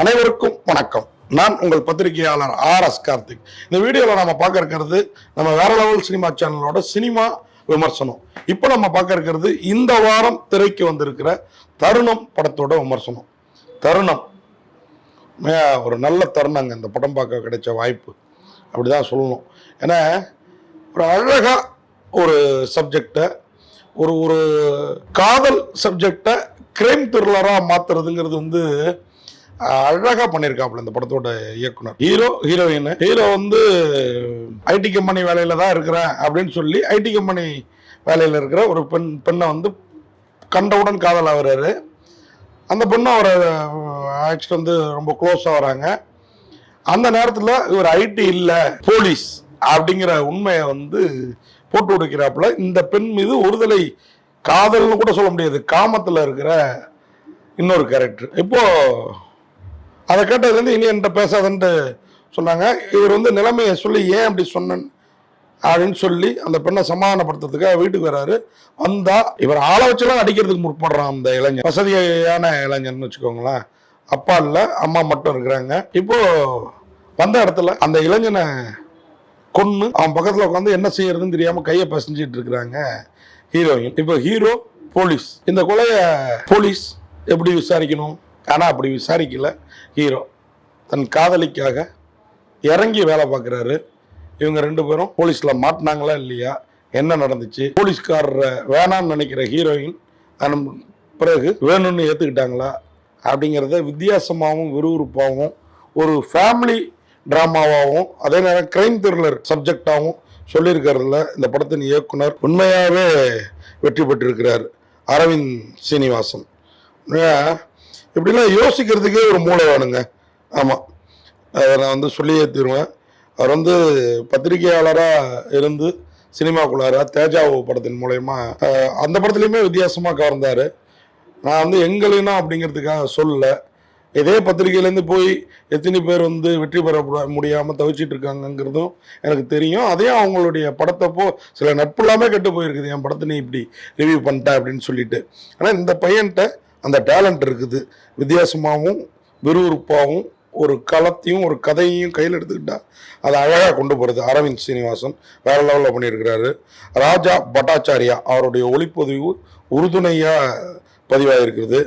அனைவருக்கும் வணக்கம். நான் உங்கள் பத்திரிகையாளர் ஆர் எஸ் கார்த்திக். இந்த வீடியோவில் நம்ம பார்க்க இருக்கிறது நம்ம வேற லெவல் சினிமா சேனலோட சினிமா விமர்சனம். இப்போ நம்ம பார்க்க இருக்கிறது இந்த வாரம் திரைக்கு வந்திருக்கிற தருணம் படத்தோட விமர்சனம். தருணம். ஒரு நல்ல தருணங்க இந்த படம் பார்க்க கிடைச்ச வாய்ப்பு. அப்படிதான் சொல்லணும். ஏன்னா ஒரு அழகா ஒரு சப்ஜெக்டை ஒரு ஒரு காதல் சப்ஜெக்டை கிரைம் த்ரில்லராக மாற்றுறதுங்கிறது வந்து அஹ், அழகா பண்ணியிருக்காப்புல இந்த படத்தோட இயக்குனர். ஹீரோ ஹீரோயின் ஹீரோ வந்து ஐடி கம்பெனி வேலையில தான் இருக்கிறேன் அப்படின்னு சொல்லி ஐடி கம்பெனி வேலையில் இருக்கிற ஒரு பெண் பெண்ணை வந்து கண்டவுடன் காதல் ஆகுறாரு. அந்த பொண்ணு அவரை ஆக்சுவலி வந்து ரொம்ப க்ளோஸாக வராங்க. அந்த நேரத்தில் இவர் ஐடி இல்லை போலீஸ் அப்படிங்கிற உண்மையை வந்து போட்டு கொடுக்கிறாப்புல இந்த பெண் மீது ஒருதலை காதல்னு கூட சொல்ல முடியாது. காமத்தில் இருக்கிற இன்னொரு கேரக்டர் இப்போ அதை கேட்டதுலேருந்து இனி என்கிட்ட பேசாதன்ட்டு சொன்னாங்க. இவர் வந்து நிலைமையை சொல்லி ஏன் அப்படி சொன்னேன் அப்படின்னு சொல்லி அந்த பெண்ணை சமாதானப்படுத்துறதுக்காக வீட்டுக்கு வராரு. வந்தா இவர் ஆளை வச்சுலாம் அடிக்கிறதுக்கு முற்படுறான் அந்த இளைஞன். வசதியான இளைஞன் வச்சுக்கோங்களேன். அப்பா இல்லை அம்மா மட்டும் இருக்கிறாங்க. இப்போ வந்த இடத்துல அந்த இளைஞனை கொன்று அவன் பக்கத்தில் உட்காந்து என்ன செய்யறதுன்னு தெரியாம கையை பசஞ்சிட்டு இருக்கிறாங்க. ஹீரோயின் இப்போ ஹீரோ போலீஸ் இந்த கொலைய போலீஸ் எப்படி விசாரிக்கணும்? ஆனால் அப்படி விசாரிக்கல. ஹீரோ. தன் காதலிக்காக இறங்கி வேலை பார்க்குறாரு. இவங்க ரெண்டு பேரும் போலீஸில் மாட்டினாங்களா இல்லையா? என்ன நடந்துச்சு? போலீஸ்காரரை வேணான்னு நினைக்கிற ஹீரோயின் அதன் பிறகு வேணும்னு ஏற்றுக்கிட்டாங்களா அப்படிங்கிறத வித்தியாசமாகவும் விறுவிறுப்பாகவும் ஒரு ஃபேமிலி ட்ராமாவாகவும் அதே நேரம் கிரைம் த்ரில்லர் சப்ஜெக்டாகவும் சொல்லியிருக்கிறதுல இந்த படத்தின் இயக்குனர் உண்மையாகவே வெற்றி பெற்றிருக்கிறார் அரவிந்த் சீனிவாசன். இப்படிலாம் யோசிக்கிறதுக்கே ஒரு மூளை வேணுங்க ஆமாம் அதை நான் வந்து சொல்லியே தீருவேன். அவர் வந்து பத்திரிகையாளராக இருந்து சினிமாக்குள்ளார தேஜாவு படத்தின் மூலயமா அந்த படத்துலையுமே வித்தியாசமாக கவர்ந்தார். நான் வந்து எங்களினா அப்படிங்கிறதுக்காக சொல்லலை. இதே பத்திரிகையிலேருந்து போய் எத்தனை பேர் வந்து வெற்றி பெற முடியாமல் தவிச்சிட்டு இருக்காங்கங்கிறதும் எனக்கு தெரியும். அதே அவங்களுடைய படத்தப்போ சில நட்பு இல்லாமல் கெட்டு போயிருக்குது. என் படத்தை நீ இப்படி ரிவ்யூ பண்ணிட்ட அப்படின்னு சொல்லிட்டு. ஆனால் இந்த பையன்கிட்ட அந்த டேலண்ட் இருக்குது. வித்தியாசமாகவும் விறுவிறுப்பாகவும் ஒரு களத்தையும் ஒரு கதையையும் கையில் எடுத்துக்கிட்டால் அதை அழகாக கொண்டு போகிறது அரவிந்த் சீனிவாசன் வேற லெவலில் பண்ணியிருக்கிறாரு. ராஜா பட்டாச்சாரியா அவருடைய ஒளிப்பதிவு உறுதுணையாக பதிவாகிருக்கிறது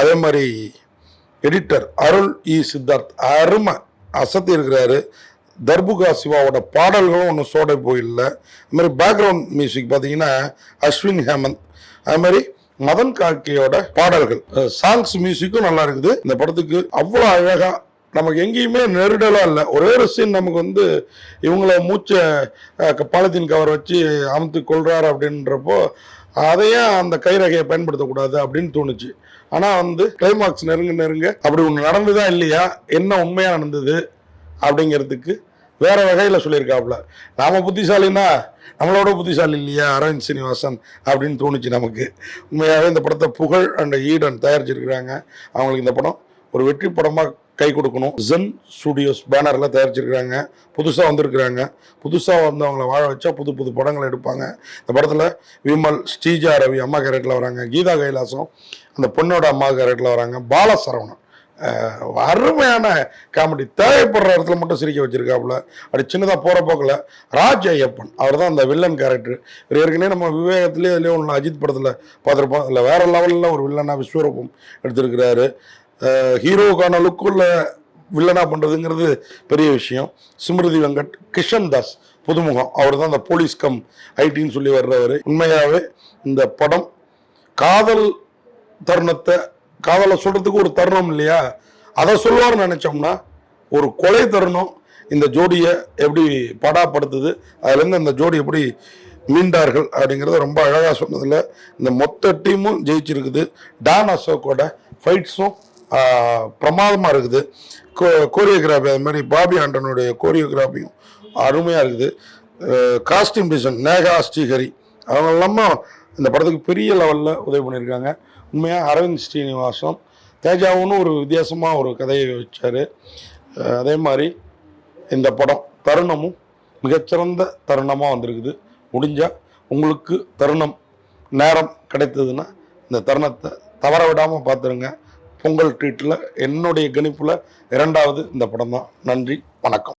அதே மாதிரி எடிட்டர் அருள் இ. சித்தார்த் அருமை அசத்தி இருக்கிறாரு. தர்புகா சிவாவோட பாடல்களும் ஒன்றும் சோடை போயில்லை. அதுமாதிரி பேக்ரவுண்ட் மியூசிக் பார்த்தீங்கன்னா அஸ்வின் ஹேமந்த். அது மாதிரி மதன் காக்கியோட பாடல்கள். சாங்ஸ் மியூசிக்கும் நல்லா இருக்குது. இந்த படத்துக்கு அவ்வளோ அழகா நமக்கு எங்கேயுமே நெருடலாக இல்லை. ஒரே ஒரு சீன் நமக்கு வந்து இவங்கள மூச்சை பாலித்தீன் கவர் வச்சு அமுத்து கொள்றாரு அப்படின்றப்போ அதையும் அந்த கைரகையை பயன்படுத்தக்கூடாது அப்படின்னு தோணுச்சு. ஆனால் வந்து கிளைமாக்ஸ் நெருங்க நெருங்க அப்படி ஒன்று நடந்துதான் இல்லையா? என்ன உண்மையாக நடந்தது? அப்படிங்கிறதுக்கு வேற வகையில் சொல்லியிருக்காப்புல. நாம் புத்திசாலின்னா நம்மளோட புத்திசாலி இல்லையா? அரவிந்த் சீனிவாசன் அப்படின்னு தோணுச்சு நமக்கு. உண்மையாகவே இந்த படத்தை புகழ் அண்ட் ஈடன் தயாரிச்சிருக்கிறாங்க. அவங்களுக்கு இந்த படம் ஒரு வெற்றி படமாக கை கொடுக்கணும். ஜென் ஸ்டுடியோஸ் பேனரில் தயாரிச்சிருக்கிறாங்க. புதுசாக வந்திருக்கிறாங்க. புதுசாக வந்து அவங்கள வாழ வச்சா புது புது படங்களை எடுப்பாங்க. இந்த படத்தில் விமல் ஸ்ரீஜா ரவி அம்மா கேரக்டரில் வராங்க. கீதா கைலாசம் அந்த பொண்ணோட அம்மா கேரக்டரில் வராங்க. பாலசரவணன். அருமையான காமெடி தேவைப்படுற இடத்துல மட்டும் சிரிக்க வச்சிருக்காப்புல. அப்படி சின்னதாக போகிற போக்கில் ராஜ் ஐயப்பன். அவர் தான் அந்த வில்லன் கேரக்டர் இவர் ஏற்கனவே நம்ம விவேகத்துலேயே இதுலேயே ஒன்று அஜித் படத்தில் பார்த்துருப்போம். அதில் வேறு லெவலில் ஒரு வில்லனாக விஸ்வரூபம் எடுத்திருக்கிறாரு. ஹீரோவுக்கான லுக்குள்ள வில்லனாக பண்ணுறதுங்கிறது பெரிய விஷயம். ஸ்மிருதி வெங்கட் கிஷன் தாஸ் புதுமுகம். அவர் தான் அந்த போலீஸ் கம் ஐடின்னு சொல்லி வர்றவர். உண்மையாகவே இந்த படம் காதல் தருணத்தை காதலை சொல்றதுக்கு ஒரு தருணம் இல்லையா? அதை சொல்லுவார்னு நினைச்சோம்னா ஒரு கொலை தருணம் இந்த ஜோடியை எப்படி படாப்படுத்துது அதுலேருந்து அந்த ஜோடி எப்படி மீண்டார்கள் அப்படிங்கிறத ரொம்ப அழகாக சொன்னதில் இந்த மொத்த டீமும் ஜெயிச்சிருக்குது. டான் அசோக்கோட ஃபைட்ஸும் பிரமாதமாக இருக்குது. கோ கோரியோகிராஃபி அது மாதிரி பாபி ஆண்டனுடைய கோரியோகிராஃபியும் அருமையாக இருக்குது. காஸ்டியூம் டிசைன் நேகா ஸ்ரீஹரி அவங்க இல்லாமல் இந்த படத்துக்கு பெரிய லெவலில் உதவி பண்ணியிருக்காங்க. உண்மையாக அரவிந்த் ஸ்ரீனிவாசன் தேஜாவுன்னு ஒரு வித்தியாசமாக ஒரு கதையை வச்சார். அதே மாதிரி இந்த படம் தருணமும் மிகச்சிறந்த தருணமாக வந்திருக்குது. முடிஞ்சால் உங்களுக்கு தருணம் நேரம் கிடைத்ததுன்னா இந்த தருணத்தை தவற விடாமல் பார்த்துருங்க. பொங்கல் ட்ரீட்டில் என்னுடைய கணிப்பில் இரண்டாவது இந்த படம் தான் நன்றி வணக்கம்.